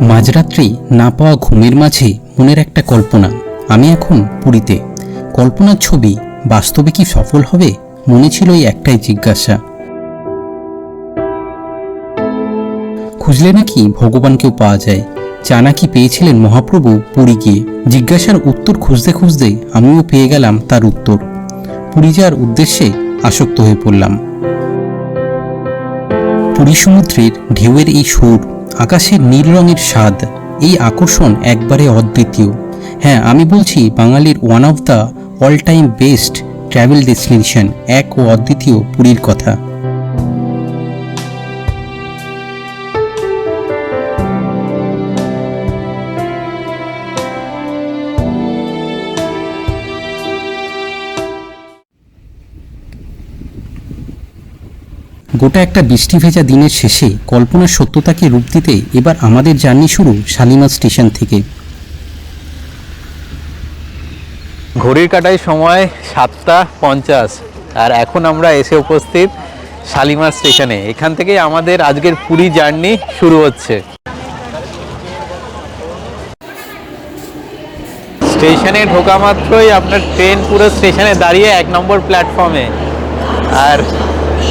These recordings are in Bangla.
মাঝরাত্রি না পাওয়া ঘুমের মাঝে মনের একটা কল্পনা। আমি এখন পুরীতে। কল্পনার ছবি বাস্তবে কি সফল হবে? মনে ছিল এই একটাই জিজ্ঞাসা। খুঁজলে নাকি ভগবানকেও পাওয়া যায়। চা নাকি পেয়েছিলেন মহাপ্রভু পুরী গিয়ে। জিজ্ঞাসার উত্তর খুঁজতে খুঁজতে আমিও পেয়ে গেলাম তার উত্তর। পুরী যাওয়ার উদ্দেশ্যে আসক্ত হয়ে পড়লাম। পুরী সমুদ্রের ঢেউয়ের এই সুর আকাশের নীল রঙের স্বাদ, এই আকর্ষণ একবারে অদ্বিতীয়। হ্যাঁ আমি বলছি বাঙালির one of the all time best travel destination এক ও অদ্বিতীয় পুরীর কথা। গোটা একটা বৃষ্টি ভেজা দিনের শেষে কল্পনার সত্যতাকে রূপ দিতে এবার আমাদের জার্নি শুরু শালিমার স্টেশন থেকে। ঘড়ির কাটায় সময় সাতটা পঞ্চাশ। আর এখন আমরা এসে উপস্থিত শালিমার স্টেশনে। এখান থেকেই আমাদের আজকের পুরী জার্নি শুরু হচ্ছে। স্টেশনে ঢোকা মাত্রই আপনার ট্রেন পুরো স্টেশনে দাঁড়িয়ে এক নম্বর প্ল্যাটফর্মে। আর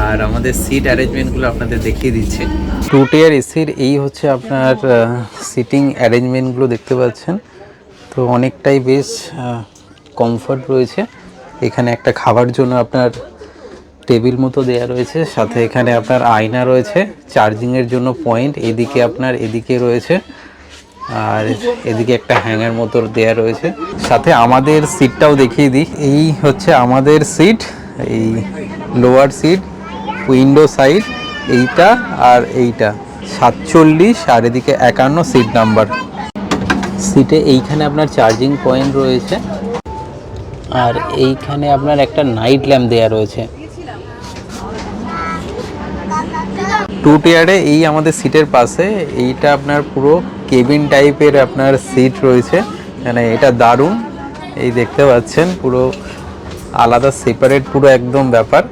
আর আমাদের সিট অ্যারেঞ্জমেন্টগুলো আপনাদের দেখিয়ে দিচ্ছে। টু টিয়ার এসির এই হচ্ছে আপনার সিটিং অ্যারেঞ্জমেন্টগুলো দেখতে পাচ্ছেন। তো অনেকটাই বেশ কমফর্ট রয়েছে। এখানে একটা খাবার জন্য আপনার টেবিল মতো দেয়া রয়েছে। সাথে এখানে আপনার আয়না রয়েছে। চার্জিংয়ের জন্য পয়েন্ট এদিকে আপনার এদিকে রয়েছে। আর এদিকে একটা হ্যাঙ্গার মতো দেয়া রয়েছে। সাথে আমাদের সিটটাও দেখিয়ে দিই। এই হচ্ছে আমাদের সিট এই লোয়ার সিট উইন্ডো সাইড, এইটা আর এইটা। সাতচল্লিশ, আর এদিকে একান্ন সিট নাম্বার সিটে এইখানে আপনার চার্জিং পয়েন্ট রয়েছে, আর এইখানে আপনার একটা নাইট ল্যাম্প দেয়া রয়েছে। টু টিয়ারে এই আমাদের সিটের পাশে, এইটা আপনার পুরো কেবিন টাইপের আপনার সিট রয়েছে। মানে এটা দারুণ। এই দেখতে পাচ্ছেন, পুরো আলাদা সেপারেট পুরো একদম ব্যাপার।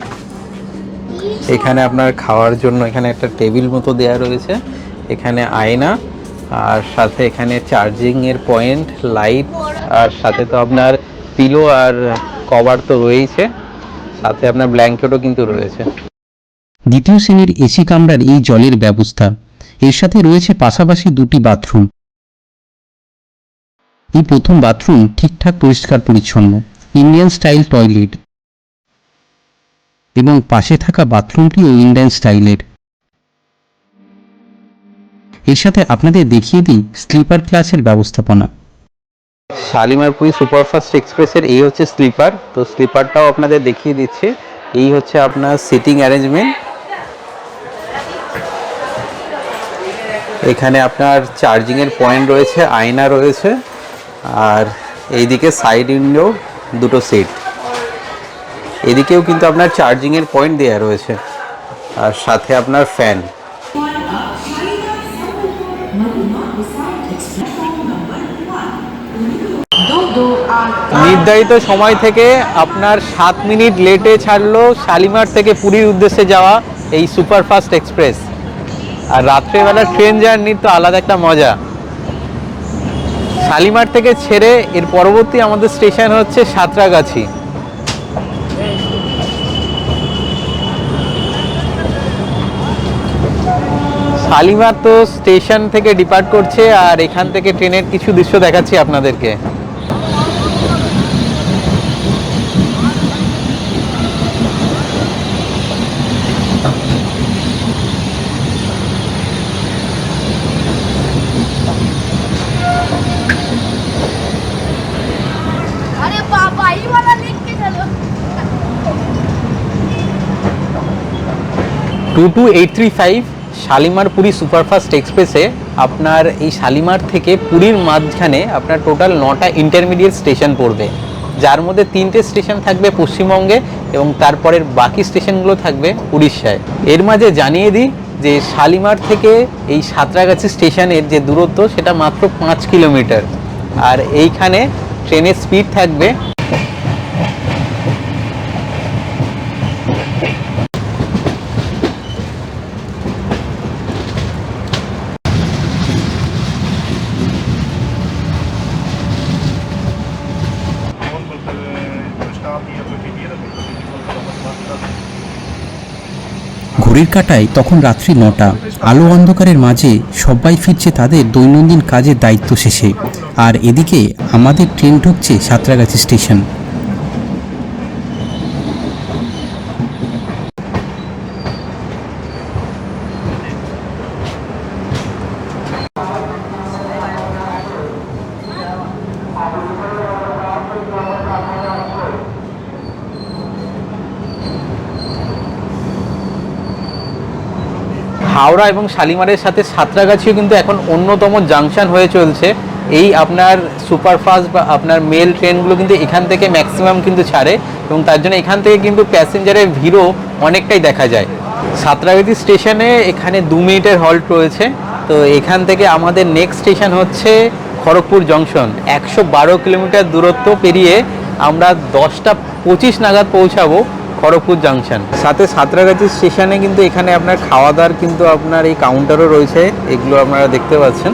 এখানে আপনার খাওয়ার জন্য এখানে একটা টেবিল মতো দেয়া রয়েছে। এখানে আয়না, আর সাথে এখানে চার্জিং এর পয়েন্ট লাইট আর সাথে তো আপনার পিলো আর কভার তো রয়েছে। সাথে আপনার ব্ল্যাঙ্কেটও কিন্তু রয়েছে। দ্বিতীয় শ্রেণির এসি কামরার এই জলের ব্যবস্থা। এর সাথে রয়েছে পাশাপাশি দুটি বাথরুম এই প্রথম বাথরুম ঠিকঠাক পরিষ্কার পরিচ্ছন্ন। ইন্ডিয়ান স্টাইল টয়লেট এবং পাশে থাকা বাথরুমটিও ইন্ডিয়ান স্টাইলের। এর সাথে আপনাদের দেখিয়ে দিই স্লিপার ক্লাসের ব্যবস্থাপনা। শালিমারপুরি সুপারফাস্ট এক্সপ্রেসের এই হচ্ছে স্লিপার। তো স্লিপারটাও আপনাদের দেখিয়ে দিচ্ছে। এই হচ্ছে আপনার সিটিং অ্যারেঞ্জমেন্ট। এখানে আপনার চার্জিংয়ের পয়েন্ট রয়েছে, আয়না রয়েছে, আর এইদিকে সাইড উইন্ডো, দুটো সিট। এদিকেও কিন্তু আপনার চার্জিংয়ের পয়েন্ট দেওয়া রয়েছে। আর সাথে আপনার ফ্যান নির্ধারিত সময় থেকে আপনার সাত মিনিট লেটে ছাড়লো শালিমার থেকে পুরীর উদ্দেশ্যে যাওয়া এই সুপারফাস্ট এক্সপ্রেস আর রাত্রেবেলা ট্রেন জার্নির তো আলাদা একটা মজা। শালিমার থেকে ছেড়ে এর পরবর্তী আমাদের স্টেশন হচ্ছে সাঁতরাগাছি। শালিমার তো স্টেশন থেকে ডিপার্ট করছে আর এখান থেকে ট্রেনের কিছু দৃশ্য দেখাচ্ছি আপনাদেরকে। Two two eight three five Shalimar Puri superfast এক্সপ্রেসে আপনার এই শালিমার থেকে পুরীর মাঝখানে আপনার টোটাল নটা ইন্টারমিডিয়েট স্টেশন পড়বে। যার মধ্যে তিনটে স্টেশন থাকবে পশ্চিমবঙ্গে এবং তারপরের বাকি স্টেশনগুলো থাকবে উড়িষ্যায়। এর মাঝে জানিয়ে দিই যে শালিমার থেকে এই সাঁতরাগাছি স্টেশনের যে দূরত্ব, সেটা মাত্র পাঁচ কিলোমিটার। আর এইখানে ট্রেনের স্পিড থাকবে ঘড়ির কাটায় তখন রাত্রি নটা। আলো অন্ধকারের মাঝে সবাই ফিরছে তাদের দৈনন্দিন কাজের দায়িত্ব শেষে। আর এদিকে আমাদের ট্রেন ঢুকছে সাঁতরাগাছি স্টেশন। হাওড়া এবং শালিমারের সাথে সাঁতরাগাছিও কিন্তু এখন অন্যতম জাংশন হয়ে চলছে। এই আপনার সুপারফাস্ট বা আপনার মেল ট্রেনগুলো কিন্তু এখান থেকে ম্যাক্সিমাম কিন্তু ছাড়ে এবং তার জন্য এখান থেকে কিন্তু প্যাসেঞ্জারের ভিড়ও অনেকটাই দেখা যায়। সাঁতরাগাছি স্টেশনে এখানে দু মিনিটের হল্ট রয়েছে। তো এখান থেকে আমাদের নেক্সট স্টেশন হচ্ছে খড়গপুর জংশন একশো বারো কিলোমিটার দূরত্ব পেরিয়ে আমরা দশটা পঁচিশ নাগাদ পৌঁছাবো। খড়গপুর জাংশন সাথে সাঁতরাগাছি স্টেশনে কিন্তু এখানে আপনার খাওয়া দাওয়ার কিন্তু আপনার এই কাউন্টারও রয়েছে। এগুলো আপনারা দেখতে পাচ্ছেন।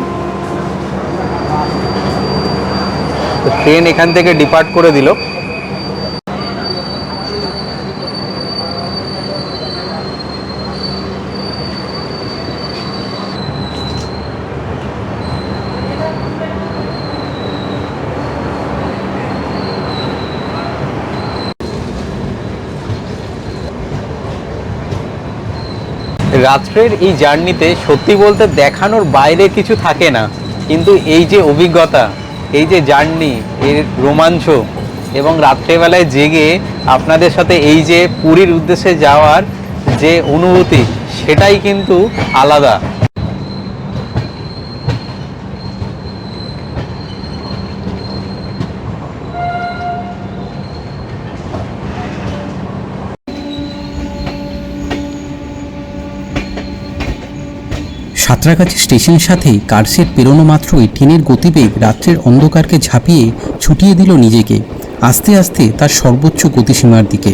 ট্রেন এখান থেকে ডিপার্ট করে দিল। রাত্রের এই জার্নিতে সত্যি বলতে দেখানোর বাইরে কিছু থাকে না। কিন্তু এই যে অভিজ্ঞতা, এই যে জার্নি, এর রোমাঞ্চ এবং রাত্রেবেলায় জেগে আপনাদের সাথে এই যে পুরীর উদ্দেশ্যে যাওয়ার যে অনুভূতি, সেটাই কিন্তু আলাদা। সাঁতরাগাছি স্টেশন সাথে কার্সের পেরোনো মাত্রই ট্রেনের গতিবেগ রাত্রের অন্ধকারকে ঝাঁপিয়ে ছুটিয়ে দিল নিজেকে। আস্তে আস্তে তার সর্বোচ্চ গতিসীমার দিকে।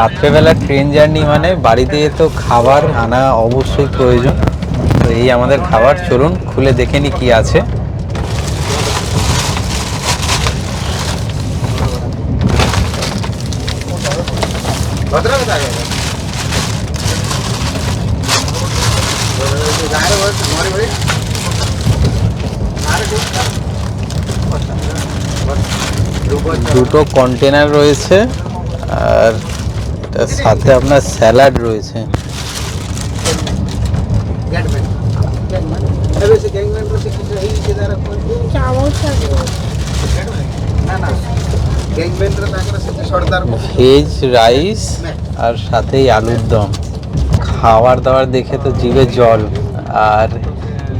রাত্রেবেলা ট্রেন জার্নি মানে বাড়িতে তো খাবার আনা অবশ্যই প্রয়োজন। তো এই আমাদের খাবার, চলুন খুলে দেখে নি কি আছে। দুটো কন্টেনার রয়েছে, আর এটার সাথে আপনার স্যালাড রয়েছে। ভেজ রাইস আর সাথেই আলুর দম। খাবার দাবার দেখে তো জিভে জল। আর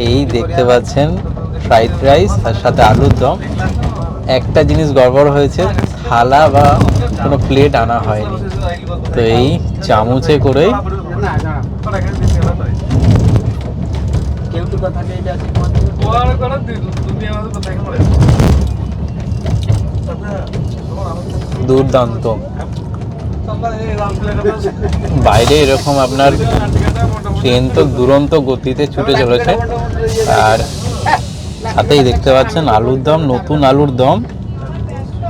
এই দেখতে পাচ্ছেন ফ্রাইড রাইস আর সাথে আলুর দম। একটা জিনিস গড়বড় হয়েছে, থালা বা কোনো প্লেট আনা হয়নি। তো এই চামচে করেই দুর্দান্ত। বাইরে এরকম আপনার ট্রেন তো দুরন্ত গতিতে ছুটে চলেছে। আর সাথেই দেখতে পাচ্ছেন আলুর দম, নতুন আলুর দম।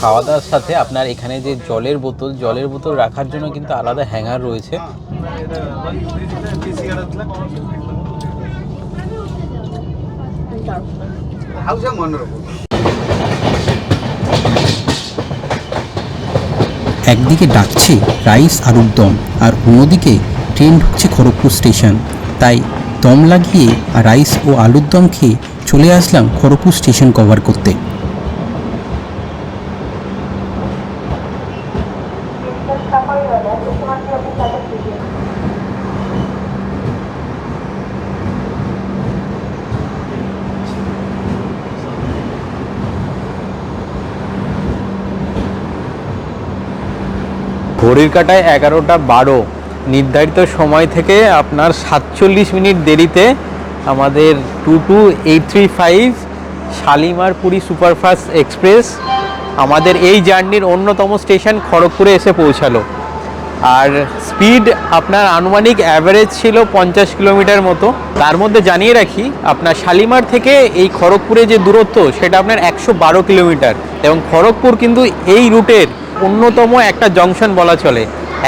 খাওয়া দাওয়ার সাথে আপনার এখানে যে জলের বোতল জলের বোতল রাখার জন্য কিন্তু আলাদা হ্যাঙ্গার রয়েছে। একদিকে ডাকছে রাইস আর দম আর অন্যদিকে ট্রেন ঢুকছে খড়গপুর স্টেশন। তাই দম লাগিয়ে রাইস ও আলুর দম খেয়ে চলে আসলাম খড়গপুর স্টেশন কভার করতে। ঘড়ির কাটায় এগারোটা বারো। নির্ধারিত সময় থেকে আপনার সাতচল্লিশ মিনিট দেরিতে আমাদের two two eight three five Shalimar Puri superfast express আমাদের এই জার্নির অন্যতম স্টেশন খড়গপুরে এসে পৌঁছালো। আর স্পিড আপনার আনুমানিক অ্যাভারেজ ছিল পঞ্চাশ কিলোমিটার মতো। তার মধ্যে জানিয়ে রাখি, আপনার শালিমার থেকে এই খড়গপুরে যে দূরত্ব, সেটা আপনার একশো বারো কিলোমিটার। এবং খড়গপুর কিন্তু এই রুটের অন্যতম একটা জংশন বলা চলে।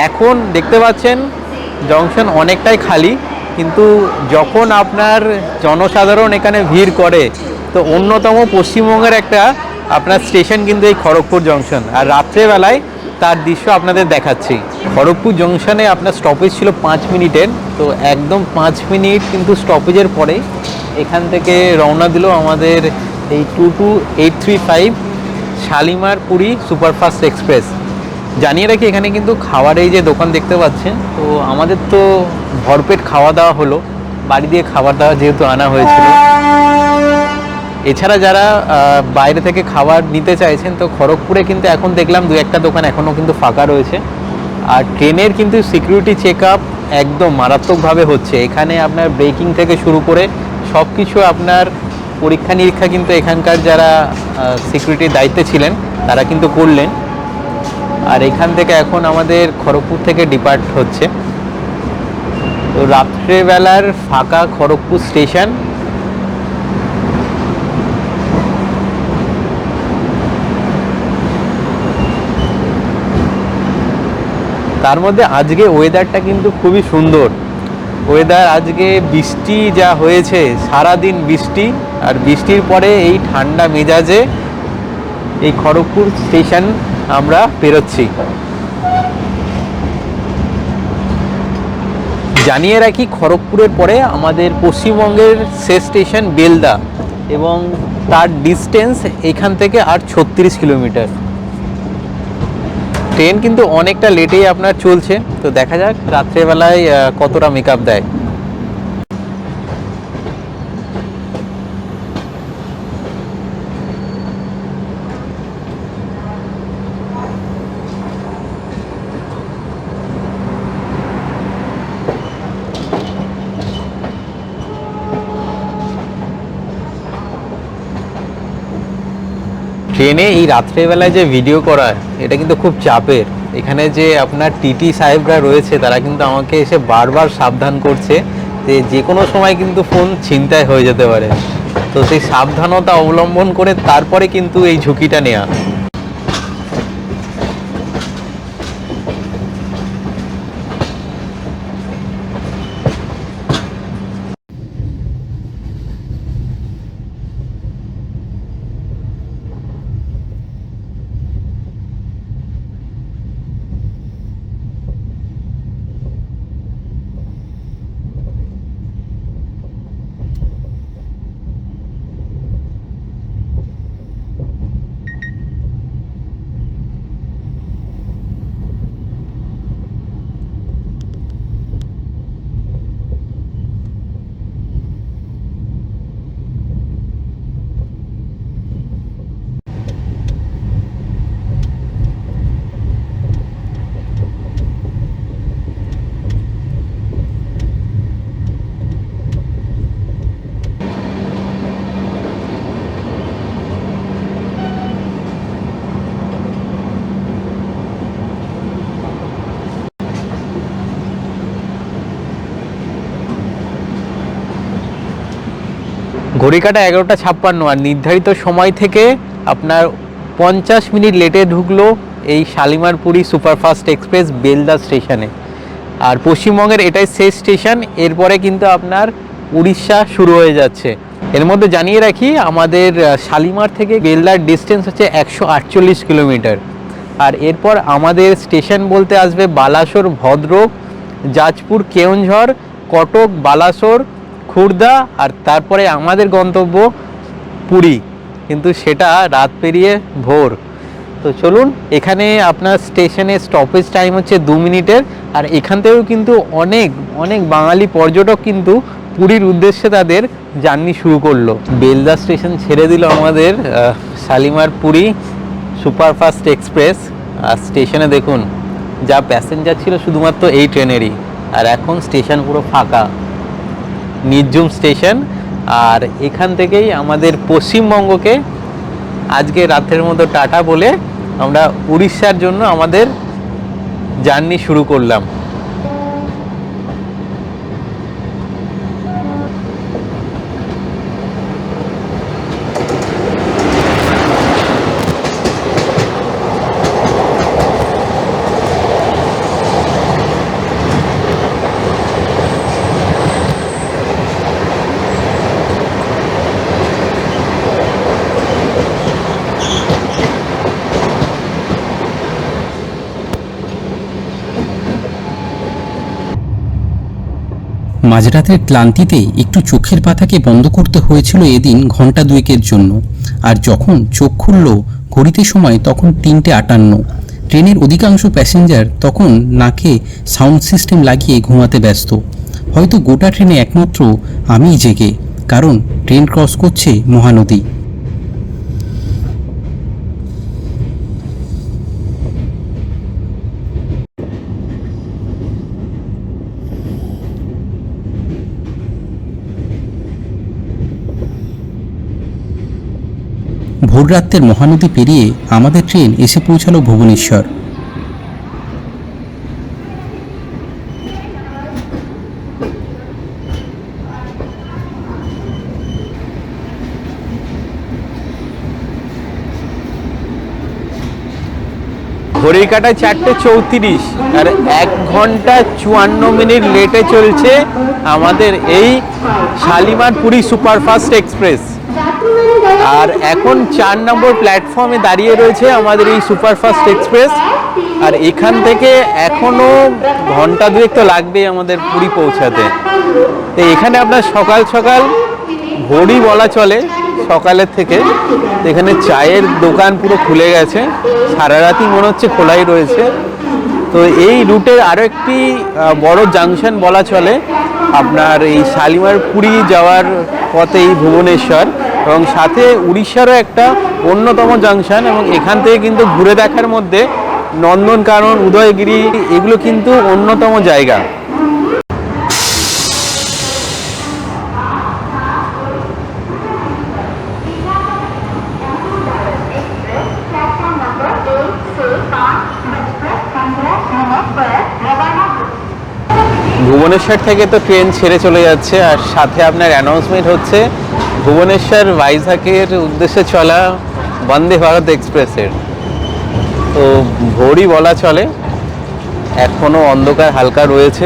এখন দেখতে পাচ্ছেন, জংশন অনেকটাই খালি, কিন্তু যখন আপনার জনসাধারণ এখানে ভিড় করে, তো অন্যতম পশ্চিমবঙ্গের একটা আপনার স্টেশন কিন্তু এই খড়গপুর জংশন। আর রাত্রেবেলায় তার দৃশ্য আপনাদের দেখাচ্ছি। খড়গপুর জংশনে আপনার স্টপেজ ছিল পাঁচ মিনিটের, তো একদম পাঁচ মিনিট কিন্তু স্টপেজের পরে এখান থেকে রওনা দিল আমাদের এই two two eight three five Shalimar Puri superfast express. জানিয়ে রাখি, এখানে কিন্তু খাওয়ার এই যে দোকান দেখতে পাচ্ছেন, তো আমাদের তো ভরপেট খাওয়া দাওয়া হলো। বাড়ি দিয়ে খাবার দাওয়া যেহেতু আনা হয়েছিল। এছাড়া যারা বাইরে থেকে খাবার নিতে চাইছেন, তো খড়গপুরে কিন্তু এখন দেখলাম দু একটা দোকান এখনও কিন্তু ফাঁকা রয়েছে। আর ট্রেনের কিন্তু সিকিউরিটি চেক আপ একদম মারাত্মকভাবে হচ্ছে। এখানে আপনার ব্রেকিং থেকে শুরু করে সব কিছু আপনার পরীক্ষা নিরীক্ষা কিন্তু এখানকার যারা সিকিউরিটির দায়িত্বে ছিলেন, তারা কিন্তু করলেন। আর এখান থেকে এখন আমাদের খড়গপুর থেকে ডিপার্ট হচ্ছে। তো রাত্রেবেলার ফাঁকা খড়গপুর স্টেশন তার মধ্যে আজকে ওয়েদারটা কিন্তু খুবই সুন্দর। ওয়েদার আজকে বৃষ্টি যা হয়েছে সারা দিন বৃষ্টি, আর বৃষ্টির পরে এই ঠান্ডা মেজাজে এই খড়গপুর স্টেশন আমরা পেরোচ্ছি জানিয়ে রাখি, খড়গপুরের পরে আমাদের পশ্চিমবঙ্গের শেষ স্টেশন বেলদা এবং তার ডিস্টেন্স এখান থেকে আর ছত্রিশ কিলোমিটার ট্রেন কিন্তু অনেকটা লেটেই আপনার চলছে। তো দেখা যাক রাত্রেবেলায় কতটা মেকআপ দেয়। ট্রেনে এই রাত্রেবেলায় যে ভিডিও করা, এটা কিন্তু খুব চাপের। এখানে যে আপনার টিটি সাহেবরা রয়েছে, তারা কিন্তু আমাকে এসে বারবার সাবধান করছে। যে যে কোনো সময় কিন্তু ফোন ছিনতাই হয়ে যেতে পারে। তো সেই সাবধানতা অবলম্বন করে তারপরে কিন্তু এই ঝুঁকিটা নেওয়া ঘড়ি কাটা এগারোটা ছাপ্পান্ন আর নির্ধারিত সময় থেকে আপনার পঞ্চাশ মিনিট লেটে ঢুকলো এই শালিমারপুরি সুপারফাস্ট এক্সপ্রেস বেলদা স্টেশনে। আর পশ্চিমবঙ্গের এটাই শেষ স্টেশন, এরপরে কিন্তু আপনার উড়িষ্যা শুরু হয়ে যাচ্ছে। এর মধ্যে জানিয়ে রাখি, আমাদের শালিমার থেকে বেলদার ডিস্টেন্স হচ্ছে একশো আটচল্লিশ কিলোমিটার। আর এরপর আমাদের স্টেশন বলতে আসবে বালাসোর ভদ্রক জাজপুর কেওনঝড় কটক বালাসোর খুর্দা আর তারপরে আমাদের গন্তব্য পুরী। কিন্তু সেটা রাত পেরিয়ে ভোর। তো চলুন, এখানে আপনার স্টেশনে স্টপেজ টাইম হচ্ছে দু মিনিটের। আর এখান থেকেও কিন্তু অনেক অনেক বাঙালি পর্যটক কিন্তু পুরীর উদ্দেশ্যে তাদের জার্নি শুরু করল। বেলদা স্টেশন ছেড়ে দিল আমাদের শালিমার পুরী সুপারফাস্ট এক্সপ্রেস। আর স্টেশনে দেখুন, যা প্যাসেঞ্জার ছিল শুধুমাত্র এই ট্রেনেরই। আর এখন স্টেশন পুরো ফাঁকা। নির্জুম স্টেশন। আর এখান থেকেই আমাদের পশ্চিমবঙ্গকে আজকে রাতের মতো টাটা বলে আমরা উড়িষ্যার জন্য আমাদের জার্নি শুরু করলাম। মাঝরাতের ক্লান্তিতে একটু চোখের পাতাকে বন্ধ করতে হয়েছিল এদিন ঘণ্টা দুয়েকের জন্য। আর যখন চোখ খুলল ঘড়িতে সময় তখন তিনটে আটান্ন। ট্রেনের অধিকাংশ প্যাসেঞ্জার তখন নাকে সাউন্ড সিস্টেম লাগিয়ে ঘুমাতে ব্যস্ত। হয়তো গোটা ট্রেনে একমাত্র আমিই জেগে, কারণ ট্রেন ক্রস করছে মহানদী। ভোররাত্রের মহানদী পেরিয়ে আমাদের ট্রেন এসে পৌঁছালো ভুবনেশ্বর। ঘড়ির কাটায় চারটে চৌত্রিশ, আর এক ঘণ্টা চুয়ান্ন মিনিট লেটে চলছে আমাদের এই শালিমার পুরী সুপারফাস্ট এক্সপ্রেস। আর এখন চার নম্বর প্ল্যাটফর্মে দাঁড়িয়ে রয়েছে আমাদের এই সুপারফাস্ট এক্সপ্রেস আর এখান থেকে এখনও ঘণ্টা দুয়েক তো লাগবেই আমাদের পুরী পৌঁছাতে। তো এখানে আপনার সকাল সকাল ভোরই বলা চলে সকালের থেকে। এখানে চায়ের দোকান পুরো খুলে গেছে। সারা রাতই মনে হচ্ছে খোলাই রয়েছে। তো এই রুটের আরও একটি বড় জাংশন বলা চলে। আপনার এই শালিমার পুরী যাওয়ার পথে এই ভুবনেশ্বর। এবং সাথে উড়িষ্যারও একটা অন্যতম জাংশন এবং এখান থেকে কিন্তু ঘুরে দেখার মধ্যে নন্দনকানন উদয়গিরি, এগুলো কিন্তু অন্যতম জায়গা। ভুবনেশ্বর থেকে তো ট্রেন ছেড়ে চলে যাচ্ছে, আর সাথে আপনার অ্যানাউন্সমেন্ট হচ্ছে ভুবনেশ্বর ভাইজাকের উদ্দেশ্যে চলা বন্দে ভারত এক্সপ্রেসের। তো ভোরই বলা চলে, এখনও অন্ধকার হালকা রয়েছে।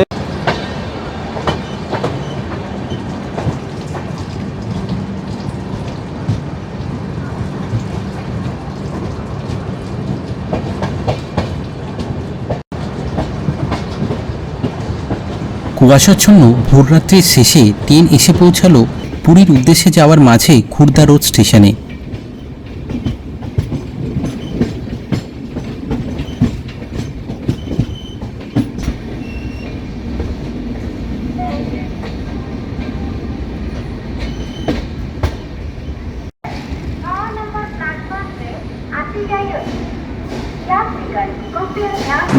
কুয়াশাচ্ছন্ন ভোররাত্রির শেষে ট্রেন এসে পৌঁছালো পুরীর উদ্দেশ্যে যাওয়ার মাঝে খুর্দা রোড স্টেশনে।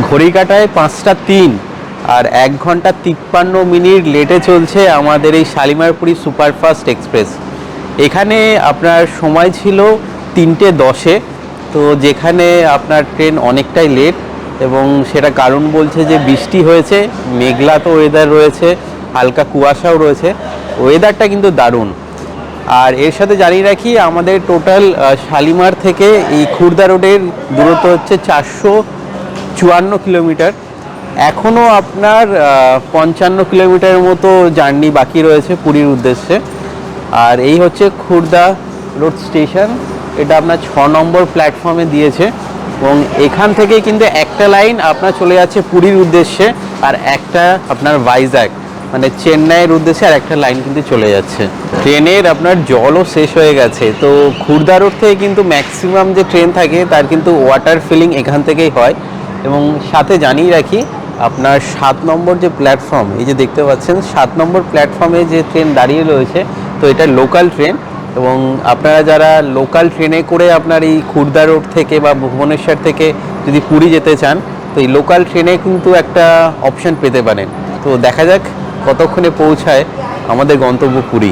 ঘড়ি কাটায় পাঁচটা তিন। আর এক ঘণ্টা তিপ্পান্ন মিনিট লেটে চলছে আমাদের এই শালিমারপুরি সুপারফাস্ট এক্সপ্রেস। এখানে আপনার সময় ছিল তিনটে দশে, তো যেখানে আপনার ট্রেন অনেকটাই লেট এবং সেটা কারণ বলছে যে বৃষ্টি হয়েছে, মেঘলা তো ওয়েদার রয়েছে, হালকা কুয়াশাও রয়েছে ওয়েদারটা কিন্তু দারুণ। আর এর সাথে জানিয়ে রাখি, আমাদের টোটাল শালিমার থেকে এই খুর্দা রোডের দূরত্ব হচ্ছে চারশো চুয়ান্ন কিলোমিটার। এখনও আপনার পঞ্চান্ন কিলোমিটারের মতো জার্নি বাকি রয়েছে পুরীর উদ্দেশ্যে। আর এই হচ্ছে খুর্দা রোড স্টেশন। এটা আপনার ছ নম্বর প্ল্যাটফর্মে দিয়েছে। এবং এখান থেকে কিন্তু একটা লাইন আপনার চলে যাচ্ছে পুরীর উদ্দেশ্যে। আর একটা আপনার ভাইজ্যাগ মানে চেন্নাইয়ের উদ্দেশ্যে আর একটা লাইন কিন্তু চলে যাচ্ছে। ট্রেনের আপনার জলও শেষ হয়ে গেছে। তো খুর্দা রোড থেকে কিন্তু ম্যাক্সিমাম যে ট্রেন থাকে, তার কিন্তু ওয়াটার ফিলিং এখান থেকেই হয়। এবং সাথে জানিয়ে রাখি আপনার সাত নম্বর যে প্ল্যাটফর্ম এই যে দেখতে পাচ্ছেন, সাত নম্বর প্ল্যাটফর্মে যে ট্রেন দাঁড়িয়ে রয়েছে, তো এটা লোকাল ট্রেন এবং আপনারা যারা লোকাল ট্রেনে করে আপনার এই খুর্দা রোড থেকে বা ভুবনেশ্বর থেকে যদি পুরী যেতে চান, তো এই লোকাল ট্রেনে কিন্তু একটা অপশন পেতে পারেন। তো দেখা যাক কতক্ষণে পৌঁছায় আমাদের গন্তব্য পুরী।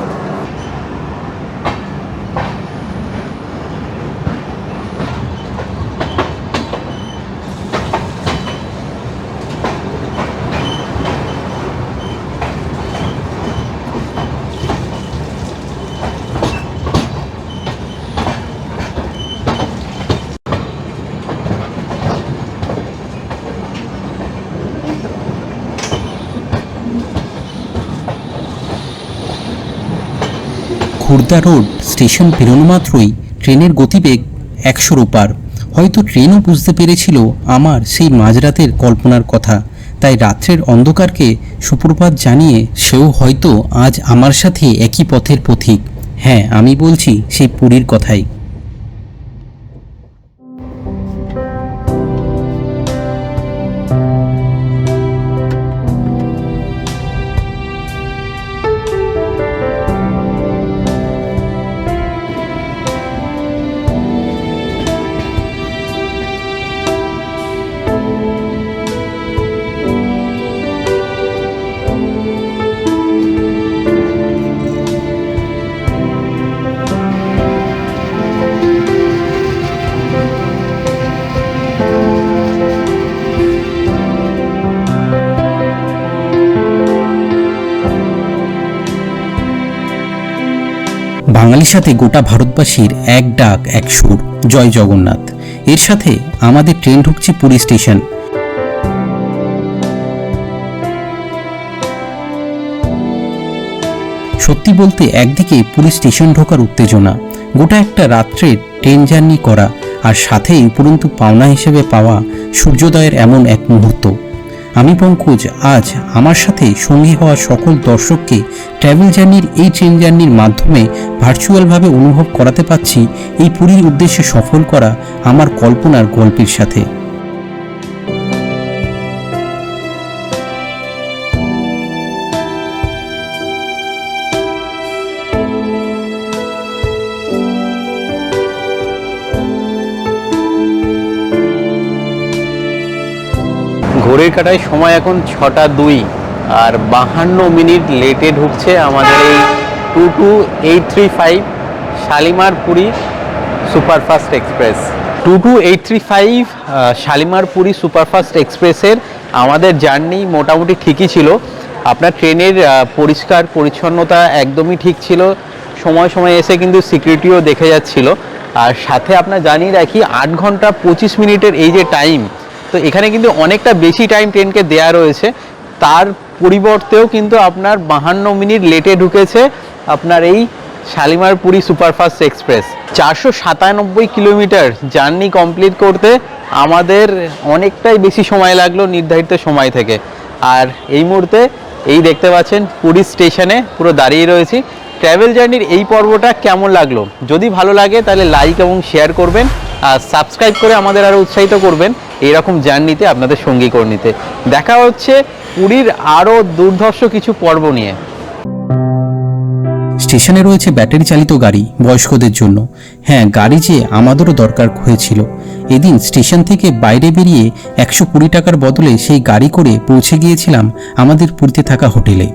খুর্দা রোড, স্টেশন পেরোনো মাত্রই ট্রেনের গতিবেগ একশোর ওপার হয়তো ট্রেনও বুঝতে পেরেছিল আমার সেই মাঝরাতের কল্পনার কথা। তাই রাত্রের অন্ধকারকে সুপ্রভাত জানিয়ে সেও হয়তো আজ আমার সাথে একই পথের পথিক। হ্যাঁ আমি বলছি সেই পুরীর কথাই। সাথে গোটা ভারতবাসীর এক ডাক, এক সুর। জয় জগন্নাথ। এর সাথে আমাদের ট্রেন ঢুকছে পুরী স্টেশন। সত্যি বলতে একদিকে পুলিশ স্টেশন ঢোকার উত্তেজনা, গোটা একটা রাত্রে ট্রেন জার্নি করা, আর সাথেই উপরন্তু পাওনা হিসেবে পাওয়া সূর্যোদয়ের এমন এক মুহূর্ত। আমি পঙ্কজ, আজ আমার সাথে সঙ্গী হওয়া সকল দর্শককে ট্রাভেল জার্নির এই ট্রেন জার্নির মাধ্যমে ভার্চুয়ালভাবে অনুভব করাতে পাচ্ছি এই পুরীর উদ্দেশ্যে সফল করা আমার কল্পনার গল্পের সাথে। ঘড়ির কাটায় সময় এখন ছটা দুই। আর বাহান্ন মিনিট লেটে ঢুকছে আমাদের এই two two eight three five Shalimar Puri superfast express. Two two eight three five Shalimar Puri superfast এক্সপ্রেসের আমাদের জার্নি মোটামুটি ঠিকই ছিল। আপনার ট্রেনের পরিষ্কার পরিচ্ছন্নতা একদমই ঠিক ছিল। সময় সময় এসে কিন্তু সিকিউরিটিও দেখে যাচ্ছিল। আর সাথে আপনার জানিয়ে রাখি, আট ঘণ্টা পঁচিশ মিনিটের এই যে টাইম তো এখানে কিন্তু অনেকটা বেশি টাইম ট্রেনকে দেয়া রয়েছে। তার পরিবর্তেও কিন্তু আপনার বাহান্ন মিনিট লেটে ঢুকেছে আপনার এই শালিমার পুরী সুপারফাস্ট এক্সপ্রেস। চারশো সাতানব্বই কিলোমিটার জার্নি কমপ্লিট করতে আমাদের অনেকটাই বেশি সময় লাগল নির্ধারিত সময় থেকে। আর এই মুহূর্তে এই দেখতে পাচ্ছেন পুরী স্টেশনে পুরো দাঁড়িয়ে রয়েছি। ট্রাভেল জার্নির এই পর্বটা কেমন লাগল? যদি ভালো লাগে তাহলে লাইক এবং শেয়ার করবেন, আর সাবস্ক্রাইব করে আমাদের আরও উৎসাহিত করবেন। এইরকম জার্নিতে আপনাদের সঙ্গী করে নিতে। দেখা হচ্ছে পুরীর আরও দুর্ধর্ষ কিছু পর্ব নিয়ে। স্টেশনে রয়েছে ব্যাটারি চালিত গাড়ি বয়স্কদের জন্য। হ্যাঁ গাড়ি যে আমাদেরও দরকার হয়েছিল। এদিন স্টেশন থেকে বাইরে বেরিয়ে একশো কুড়ি টাকার বদলে সেই গাড়ি করে পৌঁছে গিয়েছিলাম আমাদের পুরীতে থাকা হোটেলে।